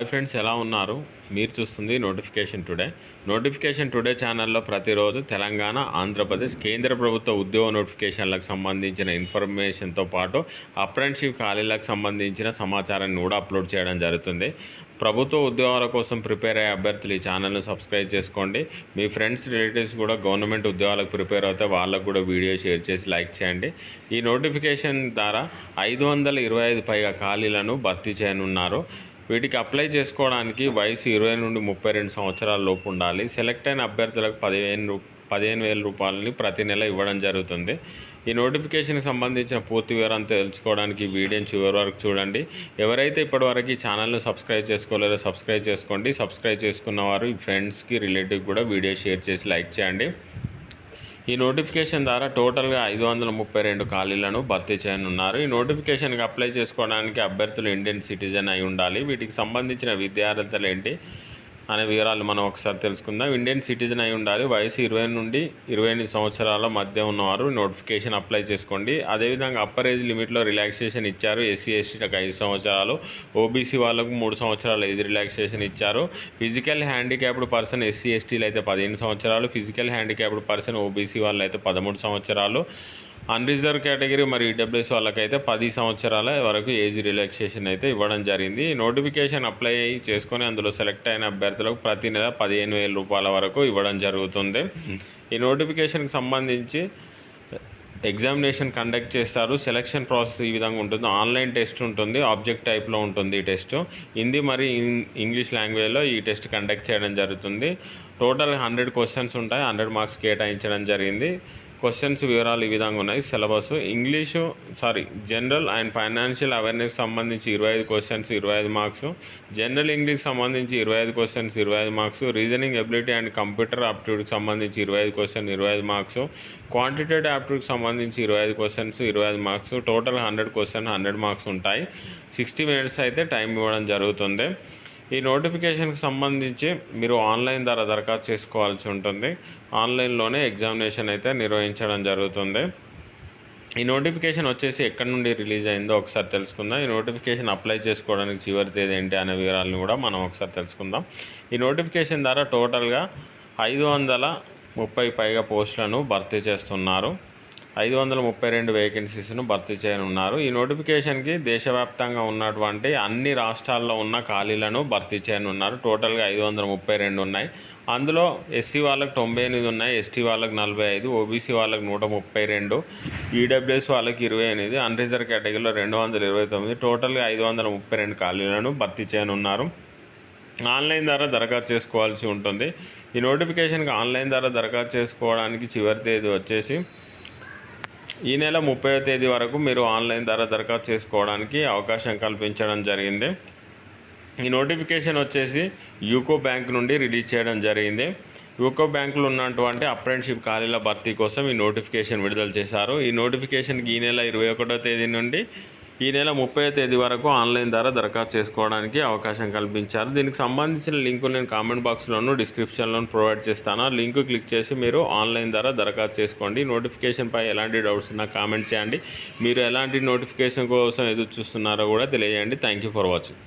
Hi friends ఎలా ఉన్నారు? మీరు చూస్తుంది నోటిఫికేషన్ టుడే. నోటిఫికేషన్ టుడే ఛానల్లో ప్రతిరోజు తెలంగాణ ఆంధ్రప్రదేశ్ కేంద్ర ప్రభుత్వ ఉద్యోగ నోటిఫికేషన్లకు సంబంధించిన ఇన్ఫర్మేషన్తో పాటు అప్రెంటిషిప్ ఖాళీలకు సంబంధించిన సమాచారాన్ని కూడా అప్లోడ్ చేయడం జరుగుతుంది. ప్రభుత్వ ఉద్యోగాల కోసం ప్రిపేర్ అయ్యే అభ్యర్థులు ఈ ఛానల్ను సబ్స్క్రైబ్ చేసుకోండి. మీ ఫ్రెండ్స్ రిలేటివ్స్ కూడా గవర్నమెంట్ ఉద్యోగాలకు ప్రిపేర్ అవుతే వాళ్ళకు కూడా వీడియో షేర్ చేసి లైక్ చేయండి. ఈ నోటిఫికేషన్ ద్వారా ఐదు వందల ఇరవై ఐదు పైగా ఖాళీలను భర్తీ చేయనున్నారు. వీటికి అప్లై చేసుకోవడానికి వయసు ఇరవై నుండి ముప్పై రెండు సంవత్సరాల లోపు ఉండాలి. సెలెక్ట్ అయిన అభ్యర్థులకు పదిహేను రూ పదిహేను వేల రూపాయలని ప్రతి నెల ఇవ్వడం జరుగుతుంది. ఈ నోటిఫికేషన్కి సంబంధించిన పూర్తి వివరం తెలుసుకోవడానికి వీడియోని చివరి వరకు చూడండి. ఎవరైతే ఇప్పటివరకు ఈ ఛానల్ను సబ్స్క్రైబ్ చేసుకోలేదో సబ్స్క్రైబ్ చేసుకోండి. సబ్స్క్రైబ్ చేసుకున్న వారు ఈ ఫ్రెండ్స్కి రిలేటివ్ కూడా వీడియో షేర్ చేసి లైక్ చేయండి. ఈ నోటిఫికేషన్ ద్వారా టోటల్గా ఐదు వందల ముప్పై రెండు ఖాళీలను భర్తీ చేయనున్నారు. ఈ నోటిఫికేషన్కి అప్లై చేసుకోవడానికి అభ్యర్థులు ఇండియన్ సిటిజన్ అయి ఉండాలి. వీటికి సంబంధించిన విద్యార్థులు ఏంటి? అనే వివరాలు మనం ఒకసారి తెలుసుకుందాం. ఇండియన్ సిటిజన్ అయి ఉండాలి. వయసు ఇరవై నుండి ఇరవై ఎనిమిది సంవత్సరాల మధ్య ఉన్నవారు నోటిఫికేషన్ అప్లై చేసుకోండి. అదేవిధంగా అప్పర్ ఏజ్ లిమిట్లో రిలాక్సేషన్ ఇచ్చారు. ఎస్సీ ఎస్టీలకు ఐదు సంవత్సరాలు. ఓబీసీ వాళ్ళకు మూడు సంవత్సరాల ఏజ్ రిలాక్సేషన్ ఇచ్చారు. ఫిజికల్ హ్యాండిక్యాప్డ్ పర్సన్ ఎస్సీ ఎస్టీలు అయితే పదిహేను సంవత్సరాలు. ఫిజికల్ హ్యాండిక్యాప్డ్ పర్సన్ ఓబీసీ వాళ్ళు అయితే పదమూడు సంవత్సరాలు. అన్రిజర్వ్ కేటగిరీ మరియు ఈడబ్ల్యూఎస్ వాళ్ళకైతే పది సంవత్సరాల వరకు ఏజ్ రిలాక్సేషన్ అయితే ఇవ్వడం జరిగింది. నోటిఫికేషన్ అప్లై చేసుకొని అందులో సెలెక్ట్ అయిన అభ్యర్థులకు ప్రతి నెల పదిహేను వేల రూపాయల వరకు ఇవ్వడం జరుగుతుంది. ఈ నోటిఫికేషన్కి సంబంధించి ఎగ్జామినేషన్ కండక్ట్ చేస్తారు. సెలక్షన్ ప్రాసెస్ ఈ విధంగా ఉంటుంది. ఆన్లైన్ టెస్ట్ ఉంటుంది. ఆబ్జెక్ట్ టైప్లో ఉంటుంది ఈ టెస్ట్ హిందీ మరియు ఇంగ్లీష్ లాంగ్వేజ్లో ఈ టెస్ట్ కండక్ట్ చేయడం జరుగుతుంది. టోటల్ హండ్రెడ్ క్వశ్చన్స్ ఉంటాయి. హండ్రెడ్ మార్క్స్ కేటాయించడం జరిగింది. క్వశ్చన్స్ వివరాలు ఈ విధంగా ఉన్నాయి. Syllabus English sorry general and financial awareness సంబంధించి ఇరవై ఐదు క్వశ్చన్స్ ఇరవై ఐదు మార్క్స్ జనరల్ ఇంగ్లీష్ సంబంధించి ఇరవై ఐదు క్వశ్చన్స్ ఇరవై ఐదు marks reasoning ability and computer ఆప్టిట్యూడ్కి సంబంధించి ఇరవై ఐదు క్వశ్చన్ ఇరవై ఐదు మార్క్స్ క్వాంటిటేటివ్ ఆప్టిట్యూడ్కి సంబంధించి ఇరవై ఐదు క్వశ్చన్స్ ఇరవై ఐదు marks total hundred question hundred marks ఉంటాయి. సిక్స్టీ మినిట్స్ అయితే టైం ఇవ్వడం జరుగుతుంది. ఈ నోటిఫికేషన్కి సంబంధించి మీరు ఆన్లైన్ ద్వారా దరఖాస్తు చేసుకోవాల్సి ఉంటుంది. ఆన్లైన్లోనే ఎగ్జామినేషన్ అయితే నిర్వహించడం జరుగుతుంది. ఈ నోటిఫికేషన్ వచ్చేసి ఎక్కడి నుండి రిలీజ్ అయిందో ఒకసారి తెలుసుకుందాం. ఈ నోటిఫికేషన్ అప్లై చేసుకోవడానికి చివరి తేదీ ఏంటి అనే వివరాలను కూడా మనం ఒకసారి తెలుసుకుందాం. ఈ నోటిఫికేషన్ ద్వారా టోటల్గా ఐదు వందల ముప్పై పైగా పోస్టులను భర్తీ చేస్తున్నారు. ఐదు వందల ముప్పై రెండు వేకెన్సీస్ను భర్తీ చేయనున్నారు. ఈ నోటిఫికేషన్కి దేశవ్యాప్తంగా ఉన్నటువంటి అన్ని రాష్ట్రాల్లో ఉన్న ఖాళీలను భర్తీ చేయనున్నారు. టోటల్గా ఐదు వందల ముప్పై రెండు ఉన్నాయి. అందులో ఎస్సీ వాళ్ళకి తొంభై ఎనిమిది ఉన్నాయి. ఎస్టీ వాళ్ళకి నలభై ఐదు ఓబీసీ వాళ్ళకి నూట ముప్పై రెండు ఈడబ్ల్యూఎస్ వాళ్ళకి ఇరవై ఎనిమిది అన్రిజర్వ్ కేటగిరీలో రెండు వందల ఇరవై తొమ్మిది టోటల్గా ఐదు వందల ముప్పై రెండు ఖాళీలను భర్తీ చేయనున్నారు. ఆన్లైన్ ద్వారా దరఖాస్తు చేసుకోవాల్సి ఉంటుంది. ఈ నోటిఫికేషన్కి ఆన్లైన్ ద్వారా దరఖాస్తు చేసుకోవడానికి చివరి తేదీ వచ్చేసి ఈ నెల ముప్పై తేదీ వరకు మీరు ఆన్లైన్ ద్వారా దరఖాస్తు చేసుకోవడానికి అవకాశం కల్పించడం జరిగింది. ఈ నోటిఫికేషన్ వచ్చేసి యూకో బ్యాంక్ నుండి రిలీజ్ చేయడం జరిగింది. యూకో బ్యాంకులో ఉన్నటువంటి అప్రెంటిషిప్ ఖాళీల భర్తీ కోసం ఈ నోటిఫికేషన్ విడుదల చేశారు. ఈ నోటిఫికేషన్కి ఈ నెల ఇరవై ఒకటో తేదీ నుండి ఈ నెల ముప్పై తేదీ వరకు ఆన్లైన్ ద్వారా దరఖాస్తు చేసుకోవడానికి అవకాశం కల్పించారు. దీనికి సంబంధించిన లింకు నేను కామెంట్ బాక్స్లోను డిస్క్రిప్షన్లోను ప్రొవైడ్ చేస్తాను. ఆ లింక్ క్లిక్ చేసి మీరు ఆన్లైన్ ద్వారా దరఖాస్తు చేసుకోండి. నోటిఫికేషన్పై ఎలాంటి డౌట్స్ ఉన్నా కామెంట్ చేయండి. మీరు ఎలాంటి నోటిఫికేషన్ కోసం ఎదురు చూస్తున్నారో కూడా తెలియజేయండి. Thank you for watching.